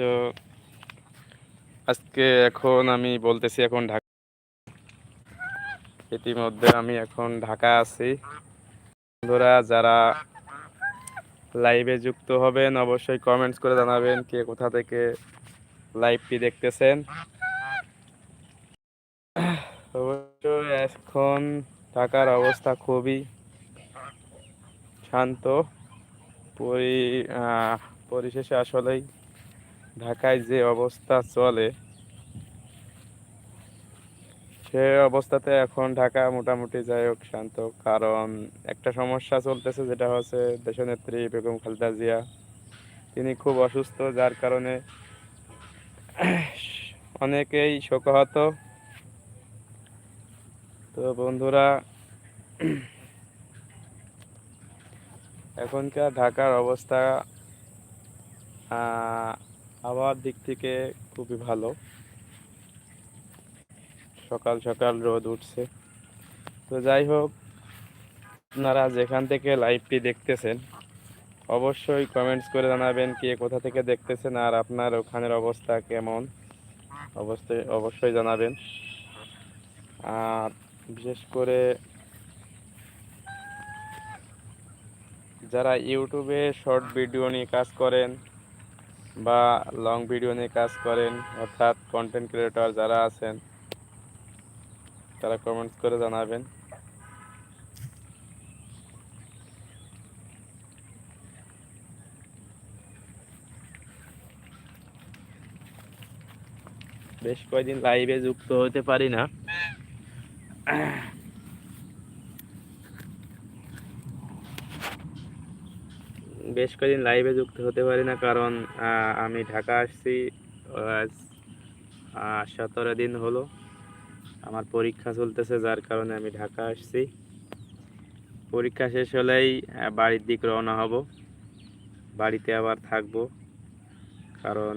তো আজকে এখন আমি বলতেছি এখন ঢাকা ইতিমধ্যে আমি এখন ঢাকা আছি। বন্ধুরা, যারা লাইভে যুক্ত হবেন, অবশ্যই কমেন্টস করে জানাবেন কে কোথা থেকে লাইভটি দেখতেছেন। অবশ্যই এখন ঢাকার অবস্থা খুবই শান্ত। পরি পরিশেষে আসলেই ঢাকায় যে অবস্থা চলে, সে অবস্থাতে এখন ঢাকা মোটামুটি যাই হোক শান্ত। কারণ একটা সমস্যা চলতেছে যেটা হচ্ছে দেশনেত্রী বেগম খালেদা জিয়া, তিনি খুব অসুস্থ, যার কারণে অনেকেই শোকাহত। তো বন্ধুরা, এখনকার ঢাকার অবস্থা আবহাওয়ার দিক থেকে খুবই ভালো। সকাল সকাল রোদ উঠছে। তো যাই হোক, আপনারা যেখান থেকে লাইভটি দেখতেছেন, অবশ্যই কমেন্টস করে জানাবেন কে কোথা থেকে দেখতেছেন আর আপনার ওখানের অবস্থা কেমন। অবশ্যই অবশ্যই জানাবেন। আর বিশেষ করে যারা ইউটিউবে শর্ট ভিডিও নিয়ে কাজ করেন বা লং ভিডিও নিয়ে কাজ করেন, অর্থাৎ কন্টেন্ট ক্রিয়েটর যারা আছেন, তারা কমেন্টস করে জানাবেন। বেশ কয়েকদিন লাইভে যুক্ত হতে পারি না। বেশ কয়েকদিন লাইভে যুক্ত হতে পারি না, কারণ আমি ঢাকা আসছি সতেরো দিন হলো। আমার পরীক্ষা চলতেছে, যার কারণে আমি ঢাকা আসছি। পরীক্ষা শেষ হলেই বাড়ির দিক রওনা হব। বাড়িতে আবার থাকব, কারণ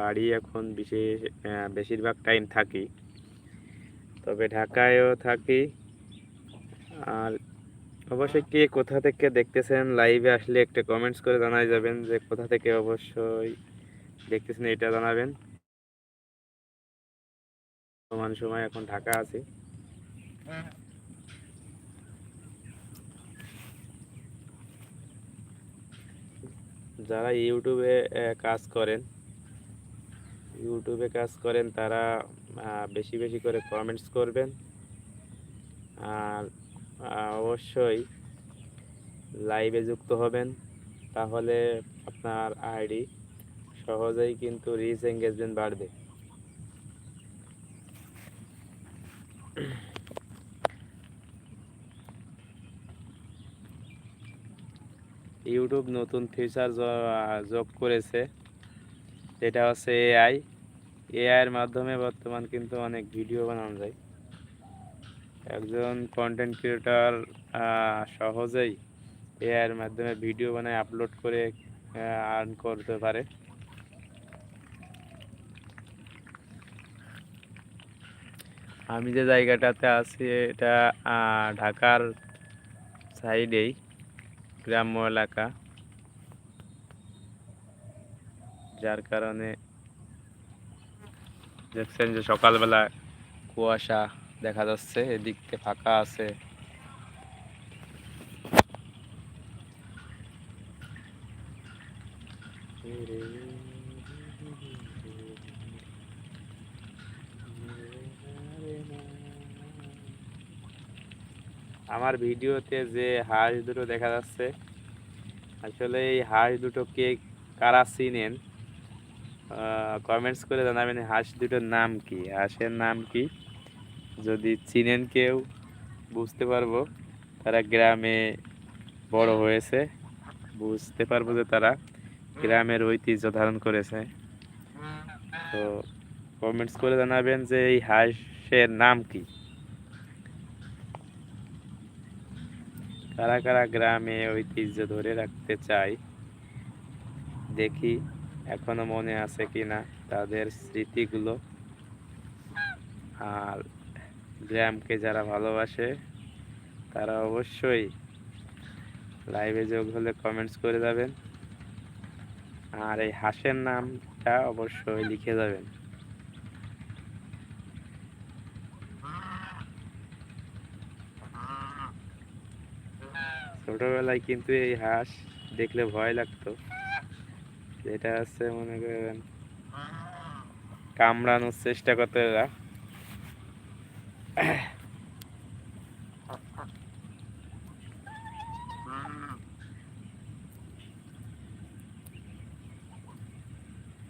বাড়ি এখন বিশেষ বেশিরভাগ টাইম থাকি। তবে ঢাকায়ও থাকি, আর অবশ্যই কে কোথা থেকে দেখতেছেন লাইভে আসলে একটা কমেন্টস করে জানাই যাবেন যে কোথা থেকে অবশ্যই দেখতেছেন এটা জানাবেন। সমান সময় এখন ঢাকা আছি। যারা ইউটিউবে কাজ করেন, ইউটিউবে কাজ করেন তারা বেশি বেশি করে কমেন্টস করবেন। আর অবশ্যই লাইভে যুক্ত হবেন। তাহলে আপনার আইডি সহজেই কিন্তু রিচ এঙ্গেজমেন্ট বাড়বে। ইউটিউব নতুন ফিচার যোগ করেছে। যেটা হচ্ছে এআই এআইয়ের মাধ্যমে বর্তমান কিন্তু অনেক ভিডিও বানানো যায়। একজন কন্টেন্ট ক্রিয়েটর সহজেই এআইয়ের মাধ্যমে ভিডিও বানায় আপলোড করে আর্ন করতে পারে। আমি যে জায়গাটাতে আছি, এটা ঢাকার সাইডেই গ্রাম্য এলাকা। যার কারণে দেখছেন যে সকালবেলা কুয়াশা দেখা যাচ্ছে এদিকতে ফাঁকা আছে। আমার ভিডিওতে যে হাঁস দুটো দেখা যাচ্ছে, আসলে এই হাঁস দুটো কে কারা চিনেন কমেন্টস করে জানাবেন হাঁস দুটোর নাম কি, হাঁসের নাম কি? যদি চিনেন কেউ, বুঝতে পারব। তারা গ্রামে বড় হয়েছে। বুঝতে পারব যে তারা গ্রামের ঐতিহ্য ধারণ করেছে। তো কমেন্টস করে জানাবেন যে এই হাঁসের নাম কি? কারা কারা গ্রামে ঐতিহ্য ধরে রাখতে চায়? দেখি এখনও মনে আছে কিনা তাদের স্মৃতিগুলো। আর গ্রামকে যারা ভালোবাসে, তারা অবশ্যই লাইভে যোগ হলে কমেন্টস করে যাবেন। আর এই হাঁসের নামটা অবশ্যই লিখে যাবেন। ছোটবেলায় কিন্তু এই হাঁস দেখলে ভয় লাগতো। যেটা হচ্ছে মনে করেন, কামড়ানোর চেষ্টা করতো এরা।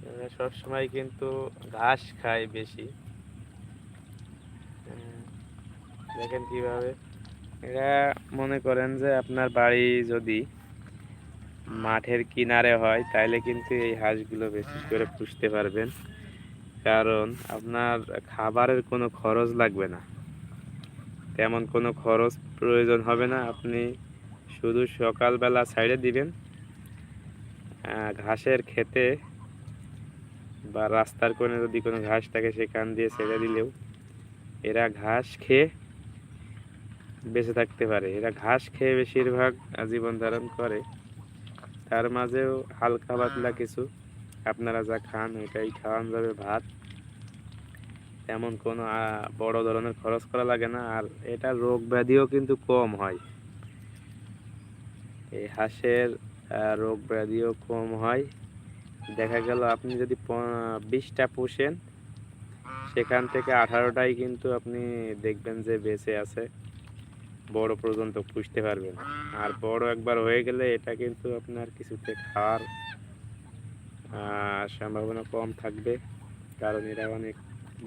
এরা সবসময় কিন্তু ঘাস খায় বেশি। দেখেন কীভাবে। এরা মনে করেন যে আপনার বাড়ি যদি মাঠের কিনারে হয় তাহলে কিন্তু এই হাঁসগুলো বেশি করে পুষতে পারবেন। কারণ আপনার খাবারের কোনো খরচ লাগবে না। তেমন কোনো খরচ প্রয়োজন হবে না। আপনি শুধু সকালবেলা সাইডে দিবেন। ঘাসের খেতে বা রাস্তার কোণে যদি কোনো ঘাস থাকে, সেখান দিয়ে ছেড়ে দিলেও এরা ঘাস খেয়ে বেঁচে থাকতে পারে। এরা ঘাস খেয়ে বেশিরভাগ জীবন ধারণ করে। তার মাঝেও হালকা পাতলা কিছু। আপনারা যা খান ওইটাই খাওয়ানো যাবে ভাত। তেমন কোনো বড় ধরনের খরচ করা লাগে না। আর এটা রোগ ব্যাধিও কিন্তু কম হয়। এই হাঁসের রোগ ব্যাধিও কম হয়। দেখা গেল আপনি যদি বিশটা পুষেন, সেখান থেকে আঠারোটাই কিন্তু আপনি দেখবেন যে বেঁচে আছে। বড় পর্যন্ত পুষতে পারবেন। আর বড় একবার হয়ে গেলে এটা কিন্তু আপনার কিছুতে খাওয়ার সম্ভাবনা কম থাকবে। কারণ এরা অনেক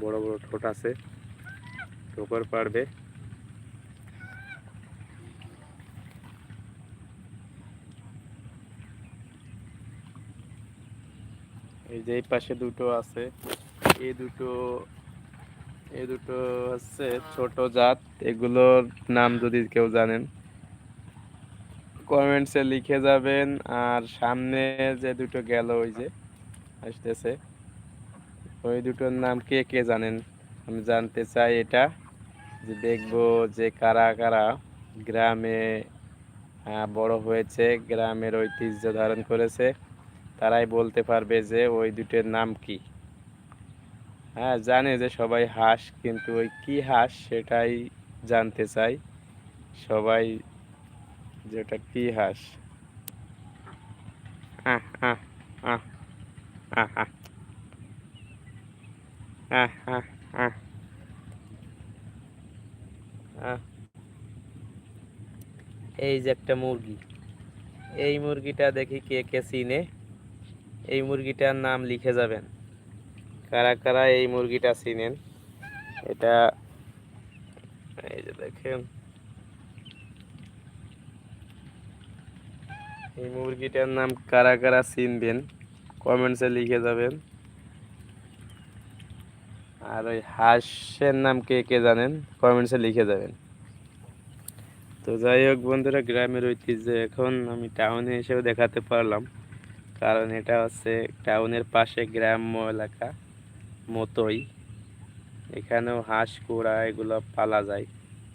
বড় বড় ঠোঁট আছে। ঠোকর পারবে। এই যে এই পাশে দুটো আছে। এই দুটো এই দুটো হচ্ছে ছোট জাত। এগুলোর নাম যদি কেউ জানেন কমেন্টসে লিখে যাবেন। আর সামনে যে দুটো গেল ওই যে, আসতেছে। ওই দুটোর নাম কে কে জানেন? আমি জানতে চাই এটা, যে দেখব যে কারা কারা গ্রামে বড় হয়েছে, গ্রামের ঐতিহ্য ধারণ করেছে, তারাই বলতে পারবে যে ওই দুটোর নাম কি। হ্যাঁ জানে যে সবাই হাঁস, কিন্তু ওই কি হাঁস সেটাই জানতে চাই। সবাই যেটা কি হাঁস। আহ আহ আহ আহ আহ। আহ আহ আহ। এই যে একটা মুরগি। এই মুরগিটা দেখি কে কে চিনে। এই মুরগিটার নাম লিখে যাবেন। কারা কারা এই মুরগিটা চিনেন? এটা এই যে দেখেন। এই মুরগিটার নাম কারা কারা চিনবেন? কমেন্টসে লিখে যাবেন। আর ওই হাঁসের নাম কে কে জানেন? কমেন্টসে লিখে যাবেন। তো যাই হোক বন্ধুরা, গ্রামের ঐতিহ্য এখন আমি টাউনে এসেও দেখাতে পারলাম। কারণ এটা হচ্ছে টাউনের পাশে গ্রাম্য এলাকা, মতোই। এখানেও হাঁস, কুড়া এগুলো পালা যায়,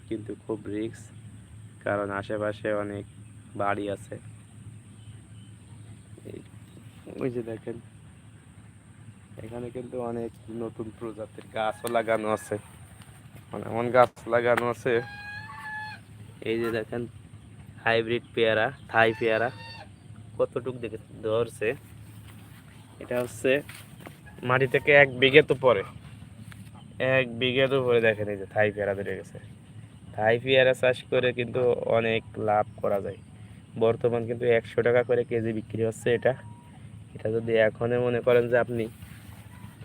কিন্তু খুব রিস্ক কারণ আশেপাশে অনেক বাড়ি আছে। ওই যে দেখেন। এখানে কিন্তু অনেক নতুন প্রজাতির গাছও লাগানো আছে। মানে এমন গাছ লাগানো আছে। এই যে দেখেন, হাইব্রিড পেয়ারা, থাই পেয়ারা, কতটুক দেখে ধরছে। এটা হচ্ছে মাটি থেকে এক বিঘে তো পরে এক বিঘে তো পরে দেখেন এই যে থাই পেয়ারা ধরে গেছে। থাই পেয়ারা চাষ করে কিন্তু অনেক লাভ করা যায়। বর্তমান কিন্তু একশো টাকা করে কেজি বিক্রি হচ্ছে এটা। এটা যদি এখনই মনে করেন যে আপনি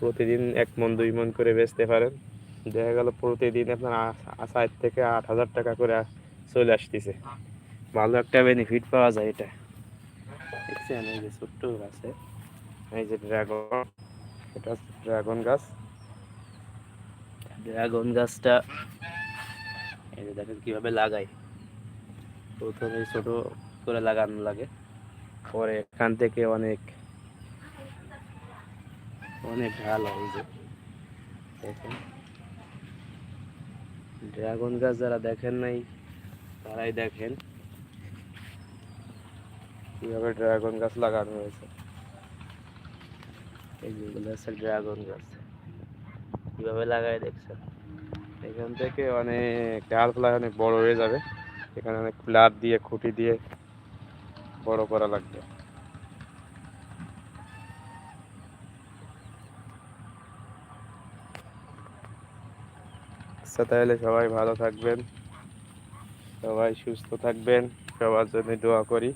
প্রতিদিন এক মন, দুই মন করে বেচতে পারেন। দেখা গেল প্রতিদিন আপনার সাত থেকে আট হাজার টাকা করে চলে আসতেছে। ভালো একটা বেনিফিট পাওয়া যায় এটা। দেখছেন, এই যে ছোট্ট গাছে এই যে ড্রাগন এটা ড্রাগন গাছ। ড্রাগন গাছটা, এই যে দেখেন কীভাবে লাগাই প্রথমে ছোট করে লাগানো লাগে। পরে এখান থেকে অনেক অনেক হয় এই যে। দেখেন। ড্রাগন গাছ যারা দেখেন নাই, তারাই দেখেন কীভাবে ড্রাগন গাছ লাগানো হয়েছে। এই হচ্ছে ড্রাগন গাছ। কীভাবে লাগাই দেখছেন? এখান থেকে অনেক ডাল ফেলায় অনেক বড় হয়ে যাবে। এখানে অনেক প্লার দিয়ে, খুঁটি দিয়ে বড় করা লাগবে। আচ্ছা তাহলে সবাই ভালো থাকবেন। সবাই সুস্থ থাকবেন। সবার জন্য দোয়া করি।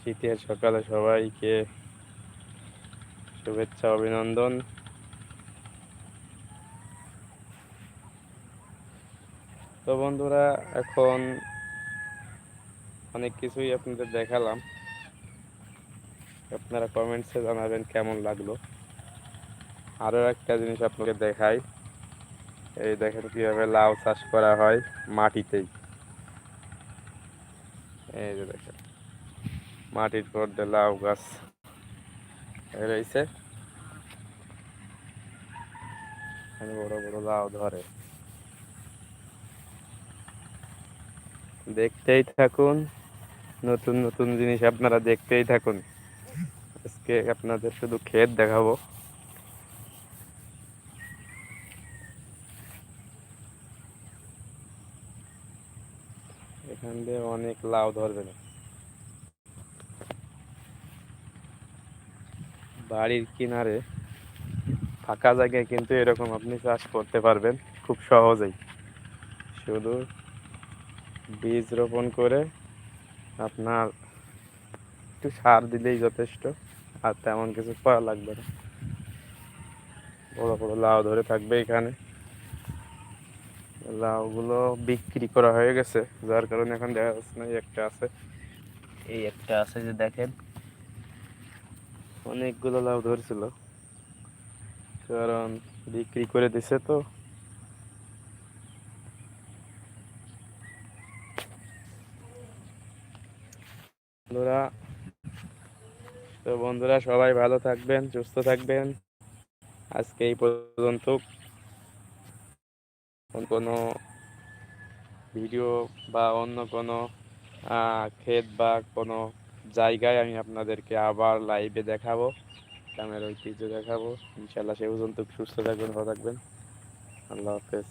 শীতের সকালে সবাইকে শুভেচ্ছা, অভিনন্দন। তো বন্ধুরা, এখন অনেক কিছুই আপনাদের দেখালাম। আপনারা কমেন্টসে জানাবেন কেমন লাগল। আরও একটা জিনিস আপনাকে দেখাই। এই দেখেন কীভাবে লাউ চাষ করা হয় মাটিতেই। এই যে দেখেন, মাটির মধ্যে লাউ গাছ রয়েছে। বড় বড় লাউ ধরে। দেখতেই থাকুন, নতুন নতুন জিনিস আপনারা দেখতেই থাকুন। আজকে আপনাদের শুধু ক্ষেত দেখাবো। দিয়ে অনেক লাউ ধরবে না বাড়ির কিনারে ফাঁকা জায়গায় কিন্তু এরকম আপনি চাষ করতে পারবেন খুব সহজেই। শুধু বীজ রোপণ করে আপনার একটু সার দিলেই যথেষ্ট, আর তেমন কিছু করা লাগবে না। বড় বড় লাউ ধরে থাকবে এখানে। লাউগুলো বিক্রি করা হয়ে গেছে, যার কারণে এখন দেখা যাচ্ছে না একটা আছে। এই একটা আছে যে দেখেন, অনেকগুলো লাউ ধরছিল, কারণ বিক্রি করে দিছে তো। বন্ধুরা তো বন্ধুরা সবাই ভালো থাকবেন, সুস্থ থাকবেন। আজকে এই পর্যন্ত কোনো ভিডিও বা অন্য কোনো ক্ষেত বা কোনো জায়গায় আমি আপনাদেরকে আবার লাইভে দেখাবো। ক্যামেরা ঐতিহ্য দেখাবো। ইনশাল্লাহ সে পর্যন্ত সুস্থ থাকবেন ভালো থাকবেন। আল্লাহ হাফেজ।